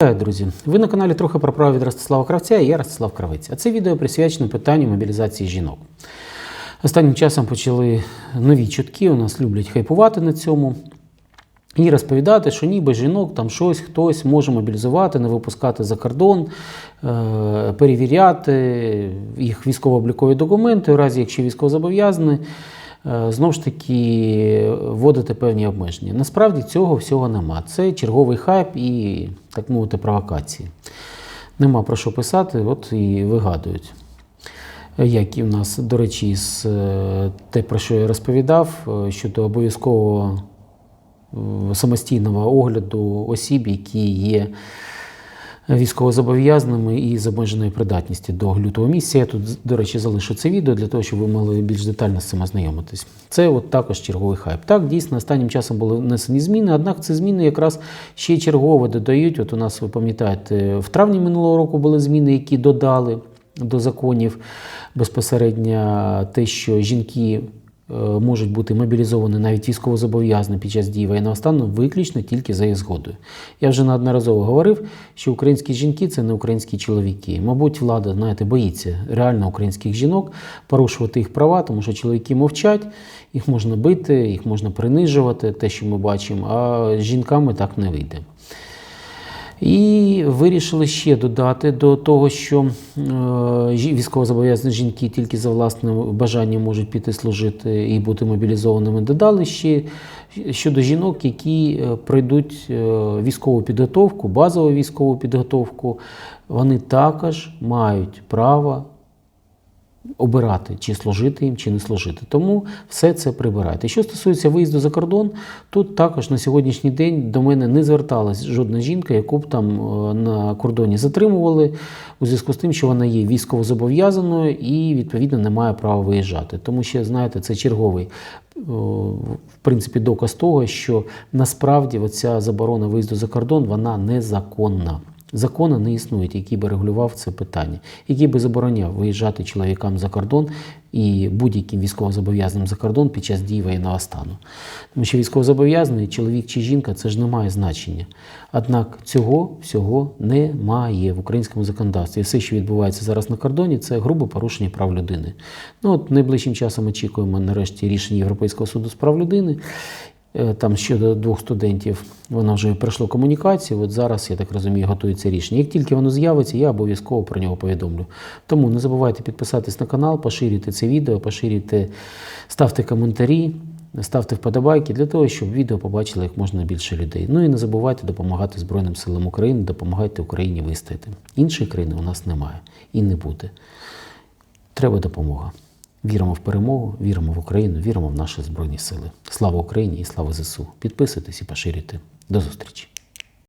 Друзі! Ви на каналі трохи про право від Ростислава Кравця і я Ростислав Кравець. А це відео присвячено питанню мобілізації жінок. Останнім часом почали нові чутки, у нас люблять хайпувати на цьому. І розповідати, що ніби жінок там щось хтось може мобілізувати, не випускати за кордон, е, перевіряти їх військово-облікові документи, у разі якщо військовозобов'язані, е, знову ж таки вводити певні обмеження. Насправді цього всього нема. Це черговий хайп і, так мовити, провокації. Нема про що писати, от і вигадують. Як і в нас, до речі, з е, те, про що я розповідав, е, щодо обов'язкового самостійного огляду осіб, які є військовозобов'язаними і з обмеженою придатністю до лютого місяця. Я тут, до речі, залишу це відео для того, щоб ви могли більш детально з цим ознайомитись. Це от також черговий хайп. Так, дійсно, останнім часом були внесені зміни, однак ці зміни якраз ще чергово додають. От у нас, ви пам'ятаєте, в травні минулого року були зміни, які додали до законів безпосередньо те, що жінки можуть бути мобілізовані навіть військовозобов'язані під час дії воєнного виключно тільки за їх згодою. Я вже неодноразово говорив, що українські жінки це не українські чоловіки. Мабуть, влада, знаєте, боїться реально українських жінок порушувати їх права, тому що чоловіки мовчать, їх можна бити, їх можна принижувати, те, що ми бачимо, а з жінками так не вийде. І вирішили ще додати до того, що е, військовозобов'язані жінки тільки за власним бажанням можуть піти служити і бути мобілізованими. Додали ще щодо жінок, які е, пройдуть е, військову підготовку, базову військову підготовку, вони також мають право обирати, чи служити їм, чи не служити. Тому все це прибирайте. Що стосується виїзду за кордон, тут також на сьогоднішній день до мене не зверталась жодна жінка, яку б там е, на кордоні затримували у зв'язку з тим, що вона є військовозобов'язаною і відповідно не має права виїжджати. Тому що, знаєте, це черговий. В принципі, доказ того, що насправді оця заборона виїзду за кордон вона незаконна. Закону не існує, який би регулював це питання, який би забороняв виїжджати чоловікам за кордон і будь-яким військовозобов'язаним за кордон під час дії воєнного стану. Тому що військовозобов'язаний, чоловік чи жінка, це ж не має значення. Однак цього всього немає в українському законодавстві. Все, що відбувається зараз на кордоні, це грубе порушення прав людини. Ну от найближчим часом очікуємо нарешті рішення Європейського суду з прав людини. Е, Там щодо двох студентів воно вже пройшло комунікацію. От зараз, я так розумію, готується рішення. Як тільки воно з'явиться, я обов'язково про нього повідомлю. Тому не забувайте підписатись на канал, поширюйте це відео, поширюйте, ставте коментарі, ставте вподобайки для того, щоб відео побачили як можна більше людей. Ну і не забувайте допомагати Збройним силам України, допомагайте Україні вистояти. Іншої країни у нас немає і не буде. Треба допомога. Віримо в перемогу, віримо в Україну, віримо в наші Збройні Сили. Слава Україні і слава ЗСУ. Підписуйтесь і поширюйте. До зустрічі!